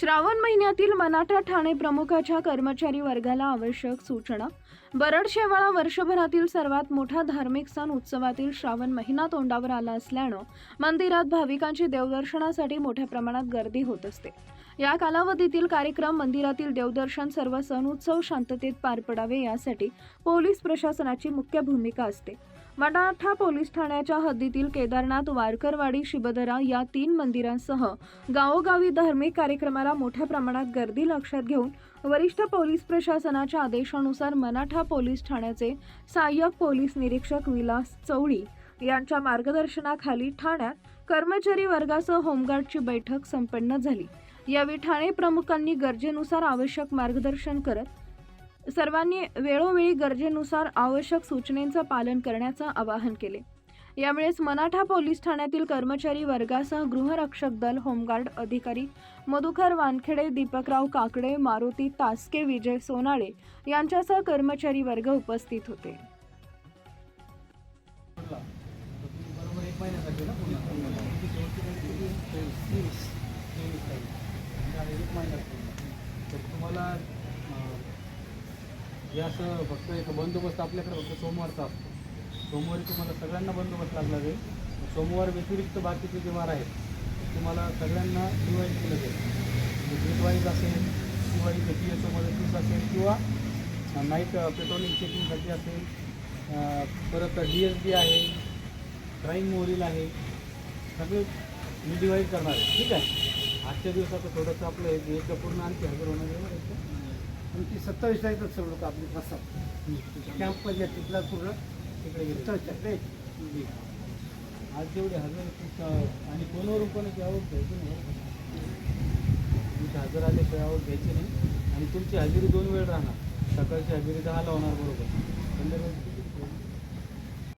श्रावण महिन्यातील मनाठा ठाणे प्रमुखाच्या कर्मचारी वर्गाला आवश्यक सूचना. बरडशेवाळा वर्षभरातील सर्वात मोठा धार्मिक सण उत्सवातील श्रावण महिना तोंडावर आला असल्यानं मंदिरात भाविकांची देवदर्शनासाठी मोठ्या प्रमाणात गर्दी होत असते. या कालावधीतील कार्यक्रम मंदिरातील देवदर्शन सर्व सण उत्सव शांततेत पार पडावे यासाठी पोलीस प्रशासनाची मुख्य भूमिका असते. मराठा पोलीस ठाण्याच्या हद्दीतील केदारनाथ वारकरवाडी शिबदरा या तीन मंदिरांसह गावोगावी धार्मिक कार्यक्रमाला मोठ्या प्रमाणात गर्दी लक्षात घेऊन वरिष्ठ पोलीस प्रशासनाच्या आदेशानुसार मराठा पोलीस ठाण्याचे सहाय्यक पोलीस निरीक्षक विलास चवळी यांच्या मार्गदर्शनाखाली ठाण्यात कर्मचारी वर्गासह होमगार्डची बैठक संपन्न झाली. यावेळी ठाणे प्रमुखांनी गरजेनुसार आवश्यक मार्गदर्शन करत सर्वांनी वेळोवेळी गरजेनुसार आवश्यक सूचनेचं पालन करण्याचं आवाहन केले. यावेळेस मनाठा पोलीस ठाण्यातील कर्मचारी वर्गासह गृहरक्षक दल होमगार्ड अधिकारी मधुकर वानखेडे दीपकराव काकडे मारुती तासके विजय सोनाळे यांच्यासह कर्मचारी वर्ग उपस्थित होते. तुम्हाला एक महिन्यासाठी ना पूर्ण तेवीस तेवीस तारीख आणि एक महिन्यात पूर्ण तर तुम्हाला अं, हे असं फक्त एक बंदोबस्त आपल्याकडे फक्त सोमवारचा असतो. सोमवारी तुम्हाला सगळ्यांना बंदोबस्त लागला जाईल. सोमवार व्यतिरिक्त बाकीचे जे वार आहेत तुम्हाला सगळ्यांना दिवाळी केलं जाईल. म्हणजे दिवाळीत असेल दिवाळीचे पी एस ओमध्ये असेल किंवा नाईट पेट्रोलिंग चेकिंगसाठी असेल परत डी एस बी आहे क्राईम मोरील आहे सगळे मी डिवाईड करणार आहे. ठीक आहे? आजच्या दिवसाचं थोडंसं आपलं एक पूर्ण आणखी हजर होणार आहे बरं आणि ती सत्तावीस तारीख सर्व लोक आपली बसतात. कॅम्पमध्ये तिथला पूर्ण तिकडे सत्तावीस तारीख आज जेवढे हजर आणि कोणावरून कोणाची आवड घ्यायची नाही. इथे हजर काही आवड घ्यायची नाही. आणि तुमची हजेरी दोन वेळ राहणार. सकाळची हजेरी दहाला होणार बरोबर. संध्याकाळची